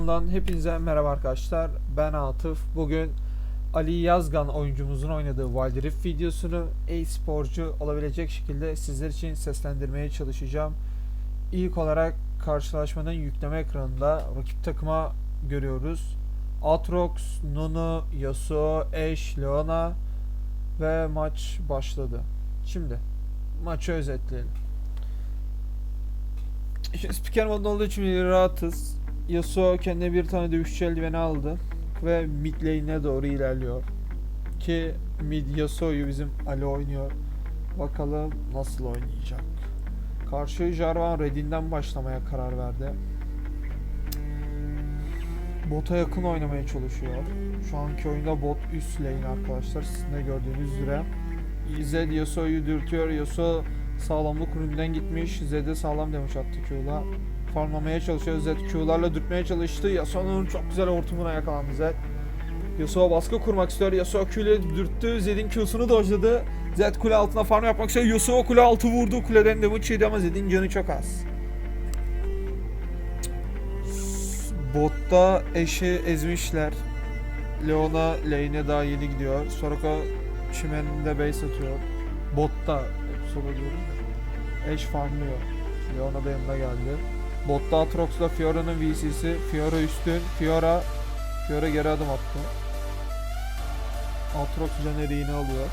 kanalından hepinize merhaba arkadaşlar. Ben Atıf. Bugün Ali Yazgan oyuncumuzun oynadığı Wild Rift videosunu e-sporcu olabilecek şekilde sizler için seslendirmeye çalışacağım. İlk olarak karşılaşmanın yükleme ekranında rakip takıma görüyoruz. Atrox, Nunu, Yasuo, Ashe, Leona ve maç başladı. Şimdi maçı özetleyelim. Şimdi spiker modunda olduğu için rahatız. Yasuo kendine bir tane dövüşçü eldiveni aldı ve mid lane'e doğru ilerliyor. Ki mid Yasuo'yu bizim Ali oynuyor. Bakalım nasıl oynayacak. Karşı Jarvan Red'in'den başlamaya karar verdi. Bota yakın oynamaya çalışıyor. Şu anki oyunda bot üst lane arkadaşlar. Sizin de gördüğünüz üzere. Zed Yasuo'yu dürtüyor. Yasuo sağlamlık üründen gitmiş. Zed'e sağlam demiş attı Q'la. Farmlamaya çalışıyor. Zed Q'larla dürtmeye çalıştı. Yasuo'nun çok güzel hortumuna yakalandı Zed. Yasuo baskı kurmak istiyor. Yasuo Q dürttü. Zed'in Q'sunu dojladı. Zed kule altına farm yapmak istiyor. Yasuo kule altı vurdu. Kuleden damage yedi ama Zed'in canı çok az. Botta eşi ezmişler. Leona lane'e daha yeni gidiyor. Soraka çimeninde base atıyor. Botta hep solo diyorum. Eş farmlıyor. Leona da yanına geldi. Botta Atrox'la Fiora'nın VC'si. Fiora üstün. Fiora Fiora geri adım attı. Atrox can eriğini alıyor.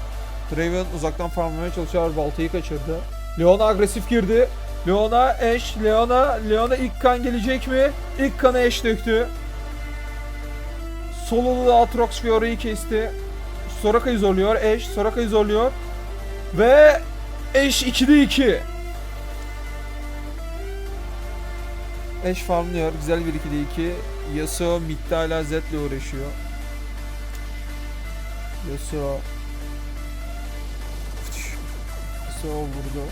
Draven uzaktan farmlamaya çalışıyor. Baltayı kaçırdı. Leona agresif girdi. Leona Ashe, Leona, Leona ilk kan gelecek mi? İlk kanı Ashe döktü. Sololu da Atrox Fiora'yı kesti. Soraka'yı zorluyor. Ashe Soraka'yı zorluyor. Ve Ashe 2'de 2. Ashe farmlıyor. Güzel bir 2'de 2. Yasuo midde hala Zed'le uğraşıyor. Yasuo Yasuo vurdu.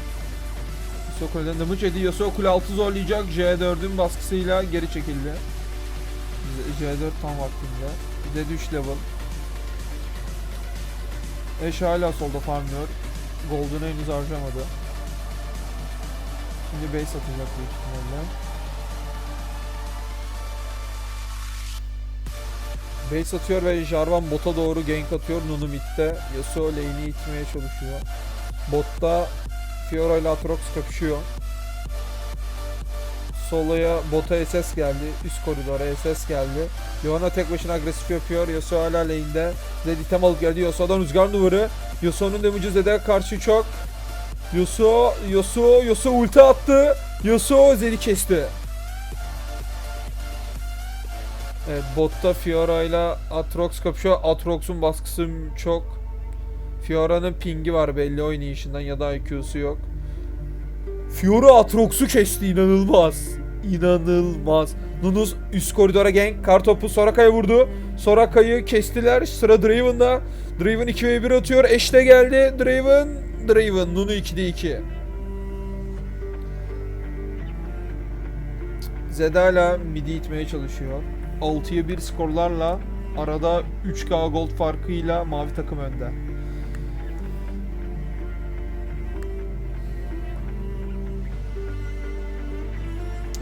Yasuo kuleden damage yedi. Yasuo kule altı zorlayacak. J4'ün baskısıyla geri çekildi. Z- J4 tam vaktinde. Zed 3 level. Ashe hala solda farmlıyor. Golden'ı henüz harcamadı. Şimdi base atacak büyük ihtimalle. Base atıyor ve Jarvan bota doğru gank atıyor. Nunu midde. Yasuo lane'i itmeye çalışıyor. Botta Fiora ile Atrox kapışıyor. Solo'ya bota SS geldi. Üst koridora SS geldi. Leona tek başına agresif yapıyor. Yasuo hala lane'de. Zed item alıp geldi. Yasuo'dan rüzgar duvarı. Yasuo'nun damage'ı Zed'e karşı çok. Yasuo, Yasuo, Yasuo ulti attı. Yasuo Zed'i kesti. Evet, botta Fiora ile Atrox kapışıyor. Atrox'un baskısı çok. Fiora'nın pingi var belli oynayışından ya da IQ'su yok. Fiora Atrox'u kesti inanılmaz. İnanılmaz. Nunuz üst koridora gank. Kartopu Soraka'ya vurdu. Soraka'yı kestiler. Sıra Draven'da. Draven 2 1 atıyor. Eşte geldi. Draven. Draven. Nunu 2'de 2. Zed hala midi itmeye çalışıyor. 6'ya 1 skorlarla arada 3K gold farkıyla mavi takım önde.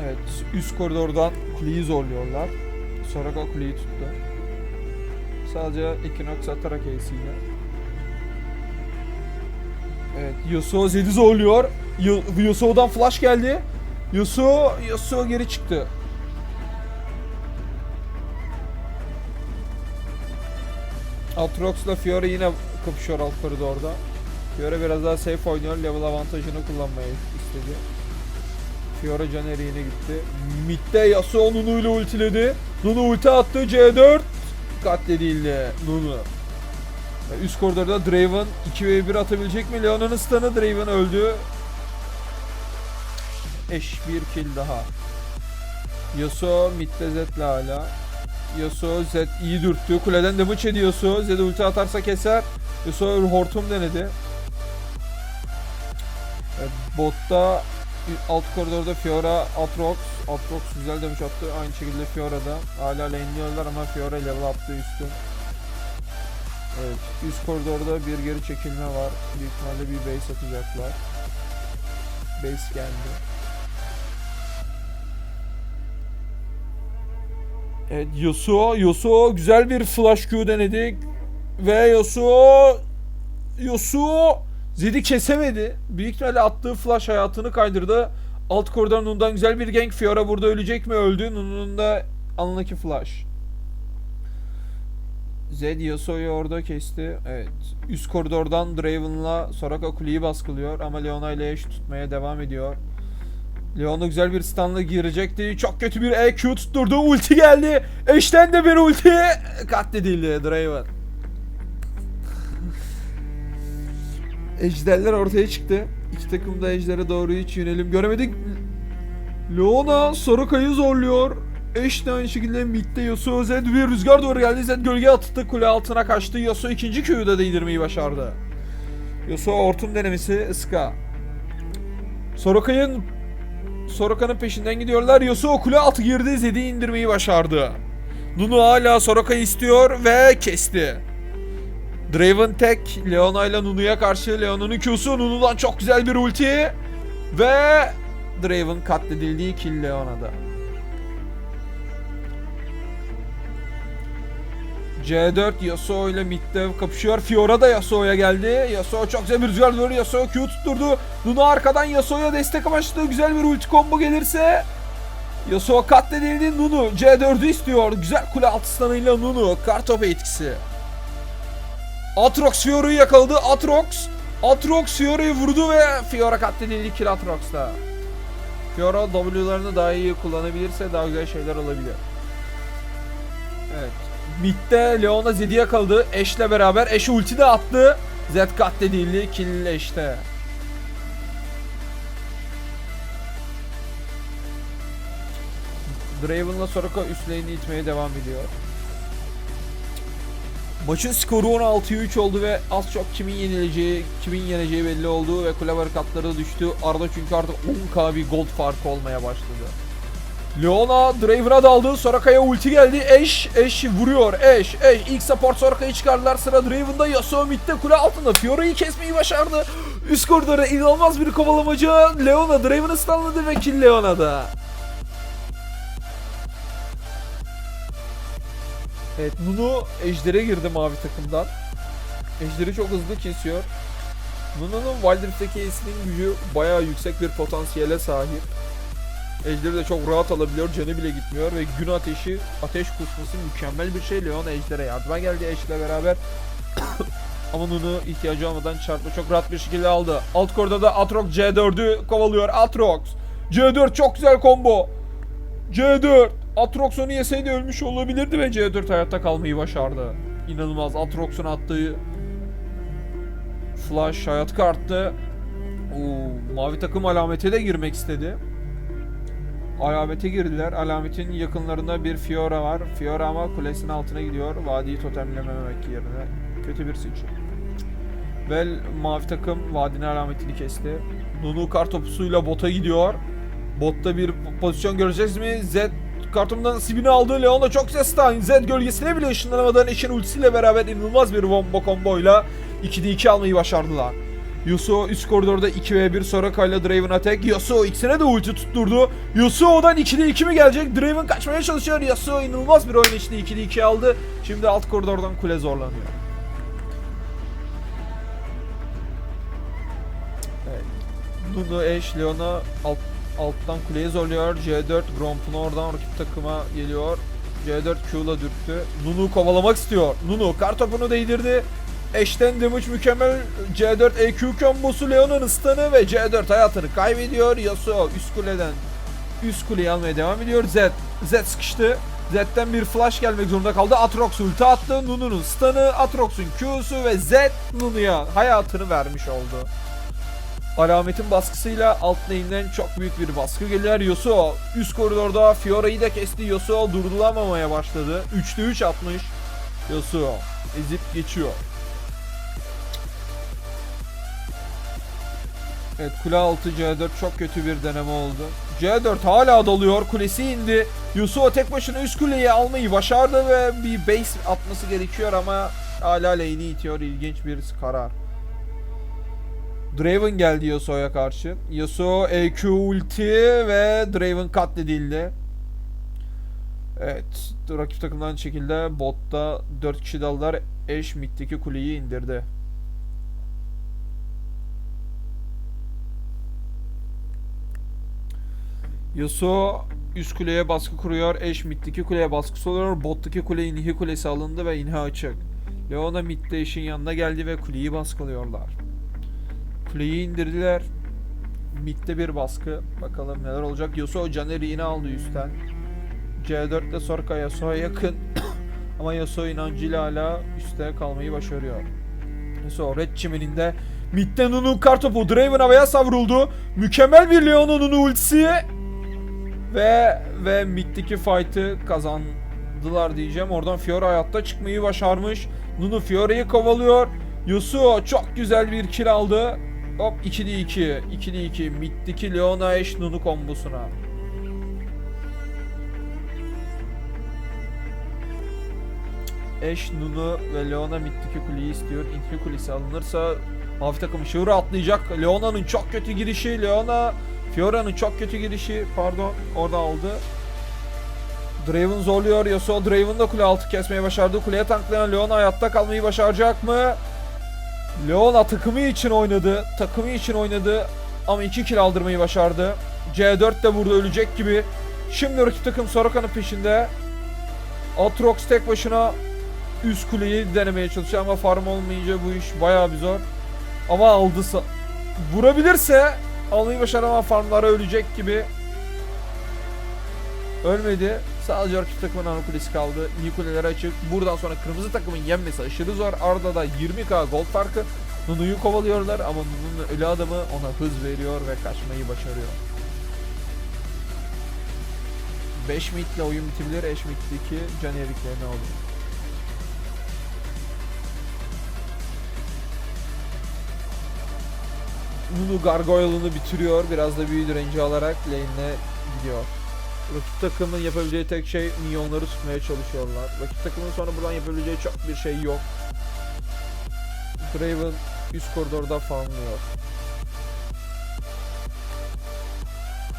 Evet, üst koridordan kuleyi zorluyorlar. Soraka kuleyi tuttu. Sadece Equinox atarak ace'iyle. Evet, Yasuo Zed'i zorluyor. Yasuo'dan flash geldi. Yasuo, Yasuo geri çıktı. Atrox'la Fiora yine kapışıyor alt koridorda. Fiora biraz daha safe oynuyor. Level avantajını kullanmayı istedi. Fiora can eriğine gitti. Mid'de Yasuo Nunu ile ultiledi. Nunu ulti attı. C4 katledildi Nunu. Üst koridorda Draven 2v1 atabilecek mi? Leona'nın stun'ı Draven öldü. Eş bir kill daha. Yasuo midde Zed'le hala. Yasuo Zed iyi dürttü. Kuleden damage ediyor Yasuo. Zed ulti atarsa keser. Yasuo hortum denedi. Evet, botta alt koridorda Fiora, Atrox. Atrox güzel damage attı. Aynı şekilde Fiora da. Hala lane'liyorlar ama Fiora level attı üstün. Evet, üst koridorda bir geri çekilme var. Büyük ihtimalle bir base atacaklar. Base geldi. Evet Yasuo, Yasuo güzel bir flash Q denedik. Ve Yasuo Yasuo Zed'i kesemedi. Büyük ihtimalle attığı flash hayatını kaydırdı. Alt koridor Nun'dan güzel bir gank. Fiora burada ölecek mi? Öldü. Nun'un da alındaki flash. Zed Yasuo'yu orada kesti. Evet. Üst koridordan Draven'la Soraka kuleyi baskılıyor ama Leona ile eş tutmaya devam ediyor. Leona güzel bir stunla girecekti. Çok kötü bir EQ tutturdu. Ulti geldi. Eşten de bir ulti. Katledildi Draven. Ejderler ortaya çıktı. İki takım da ejdere doğru hiç yönelim göremedik. Leona Soraka'yı zorluyor. Eş de aynı şekilde midde Yasuo Zed bir rüzgar doğru geldi. Zed gölge attı kule altına kaçtı. Yasuo ikinci Q'yu da değdirmeyi başardı. Yasuo hortum denemesi Iska. Soraka'nın Soraka'nın peşinden gidiyorlar. Yasuo kule altı girdi. Zed'i indirmeyi başardı. Nunu hala Soraka'yı istiyor ve kesti. Draven tek Leona ile Nunu'ya karşı Leona'nın Q'su Nunu'dan çok güzel bir ulti ve Draven katledildiği kill Leona'da. C4 Yasuo ile midde kapışıyor. Fiora da Yasuo'ya geldi. Yasuo çok güzel bir rüzgar doğru Yasuo Q tutturdu. Nunu arkadan Yasuo'ya destek amaçlı güzel bir ulti combo gelirse Yasuo katledildi. Nunu C4'ü istiyor. Güzel kule altı stun'ıyla Nunu. Kartopu etkisi. Atrox Fiora'yı yakaladı. Atrox Atrox Fiora'yı vurdu ve Fiora katledildi kill Atrox'ta. Fiora W'larını daha iyi kullanabilirse daha güzel şeyler olabilir. Evet. Mid'de Leona Zed'i yakaladı. Ash'le beraber. Ash'e ulti de attı. Zed katledildi. Kill Ash'te. Draven'la Soraka üst lane'i itmeye devam ediyor. Maçın skoru 16'ya 3 oldu ve az çok kimin yenileceği, kimin yeneceği belli oldu ve kule barikatları düştü. Arada çünkü artık 10k bir gold farkı olmaya başladı. Leona Draven'a daldı. Soraka'ya ulti geldi. Ashe, Ashe vuruyor. Ashe, Ashe. İlk support Soraka'yı çıkardılar. Sıra Draven'da. Yasuo midde kule altında. Fiora'yı kesmeyi başardı. Üst koridora inanılmaz bir kovalamacı. Leona Draven'ı stunladı ve kill Leona'da. Evet Nunu Ejder'e girdi mavi takımdan. Ejder'i çok hızlı kesiyor. Nunu'nun Wild Rift'teki gücü bayağı yüksek bir potansiyele sahip. Ejder'i de çok rahat alabiliyor. Canı bile gitmiyor ve gün ateşi, ateş kusması mükemmel bir şey. Leon Ejder'e yardıma geldi Ejder'le beraber. Ama Nunu ihtiyacı olmadan çarpma çok rahat bir şekilde aldı. Alt koridorda da Atrox C4'ü kovalıyor. Atrox. C4 çok güzel combo. C4. Atrox onu yeseydi ölmüş olabilirdi ve C4 hayatta kalmayı başardı. İnanılmaz. Atrox'un attığı flash hayat karttı. Oo, mavi takım alamete de girmek istedi. Alamete girdiler. Alametin yakınlarında bir Fiora var. Fiora ama kulesinin altına gidiyor. Vadiyi totemlememek yerine. Kötü bir seçim. Ve mavi takım vadinin alametini kesti. Nunu kartopusuyla bota gidiyor. Botta bir pozisyon göreceğiz mi? Zed kartımdan sibini aldı. Leon da çok stun. Zed gölgesine bile ışınlanamadan eşin ultisiyle beraber inanılmaz bir combo komboyla 2'de 2 almayı başardılar. Yasuo üst koridorda 2v1 Soraka ile Draven attack. Yasuo ikisine de ulti tutturdu. Yasuo'dan 2'de 2 mi gelecek? Draven kaçmaya çalışıyor. Yasuo inanılmaz bir oynayışla 2'de 2 aldı. Şimdi alt koridordan kule zorlanıyor. Evet. Nunu, Ashe, Leona alt, alttan kuleyi zorluyor. C4 Gromp'un oradan rakip takıma geliyor. C4 Q'la dürttü. Nunu kovalamak istiyor. Nunu kartopunu değdirdi. Eşten damage mükemmel C4 EQ kombosu Leon'un stun'ı ve C4 hayatını kaybediyor. Yasuo üst kuleden üst kuleyi almaya devam ediyor. Z Z sıkıştı. Z'den bir flash gelmek zorunda kaldı. Atrox ulti attı. Nunu'nun stun'ı, Atrox'un Q'su ve Z Nunu'ya hayatını vermiş oldu. Alametin baskısıyla alt lane'den çok büyük bir baskı geliyor. Yasuo üst koridorda Fiora'yı da kesti. Yasuo durdurulamamaya başladı. 3'te 3 atmış. Yasuo ezip geçiyor. Evet kule altı C4 çok kötü bir deneme oldu. C4 hala dalıyor. Kulesi indi. Yasuo tek başına üst kuleyi almayı başardı ve bir base atması gerekiyor ama hala lane'i itiyor. İlginç bir karar. Draven geldi Yasuo'ya karşı. Yasuo EQ ulti ve Draven katledildi. Evet, rakip takımdan şekilde botta 4 kişi daldılar. Eş middeki kuleyi indirdi. Yasuo üst kuleye baskı kuruyor. Eş middeki kuleye baskısı oluyor. Bottaki kule inhi kulesi alındı ve inhi açık. Leona midde eşin yanına geldi ve kuleyi baskılıyorlar. Kuleyi indirdiler. Midde bir baskı. Bakalım neler olacak. Yasuo Caner'i yine aldı üstten. C4 ile Sorka Yasuo'ya yakın. Ama Yasuo inancıyla hala üstte kalmayı başarıyor. Yasuo Red çimeninde Mid'den Nunu'nun kartopu Draven havaya savruldu. Mükemmel bir Leona'nın ultisi. Ve ve mid'deki fight'ı kazandılar diyeceğim. Oradan Fiora hayatta çıkmayı başarmış. Nunu Fiora'yı kovalıyor. Yasuo çok güzel bir kill aldı. Hop 2'de 2. 2'de 2. Mid'deki Leona Ashe Nunu kombosuna. Ashe, Nunu ve Leona middeki kuleyi istiyor. İnfi kulesi alınırsa mavi takım Shura atlayacak. Leona'nın çok kötü girişi. Leona Fiora'nın çok kötü girişi. Pardon orada aldı. Draven zorluyor. Yasuo Draven da kule altı kesmeyi başardı. Kuleye tanklayan Leona hayatta kalmayı başaracak mı? Leona takımı için oynadı. Takımı için oynadı. Ama 2 kill aldırmayı başardı. C4 de burada ölecek gibi. Şimdi rakip takım Soraka'nın peşinde. Atrox tek başına üst kuleyi denemeye çalışıyor ama farm olmayınca bu iş bayağı bir zor. Ama aldı vurabilirse almayı başarır ama farmlara ölecek gibi. Ölmedi. Sadece rakip takımın ana kaldı. İyi kuleler açık. Buradan sonra kırmızı takımın yenmesi aşırı zor. Arda da 20k gold farkı. Nunu'yu kovalıyorlar ama Nunu'nun ölü adamı ona hız veriyor ve kaçmayı başarıyor. 5 midle oyun bitebilir. Eş middeki can eriklerini alıyor. Nunu Gargoyle'ını bitiriyor. Biraz da büyü direnci alarak lane'e gidiyor. Rakip takımın yapabileceği tek şey minyonları tutmaya çalışıyorlar. Rakip takımın sonra buradan yapabileceği çok bir şey yok. Draven üst koridorda farmlıyor.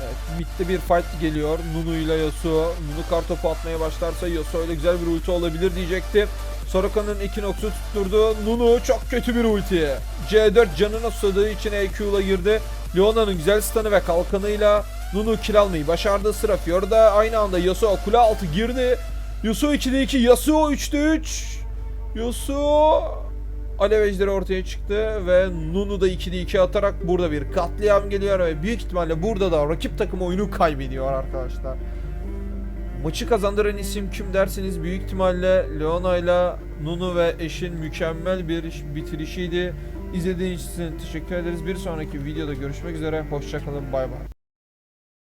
Evet, midde bir fight geliyor. Nunu ile Yasuo. Nunu kartopu atmaya başlarsa Yasuo ile güzel bir ulti olabilir diyecektim. Soraka'nın iki noksu tutturdu. Nunu çok kötü bir ulti. C4 canına susadığı için EQ ile girdi. Leona'nın güzel stun'ı ve kalkanıyla Nunu kill almayı başardı. Sıra Fiora'da aynı anda Yasuo kule altı girdi. Yasuo 2'de 2, Yasuo 3'te 3. Yasuo Alev ejderi ortaya çıktı ve Nunu da 2'de 2 atarak burada bir katliam geliyor ve büyük ihtimalle burada da rakip takım oyunu kaybediyor arkadaşlar. Maçı kazandıran isim kim derseniz büyük ihtimalle Leona ile Nunu ve eşin mükemmel bir iş- bitirişiydi. İzlediğiniz için teşekkür ederiz. Bir sonraki videoda görüşmek üzere. Hoşçakalın. Bay bay.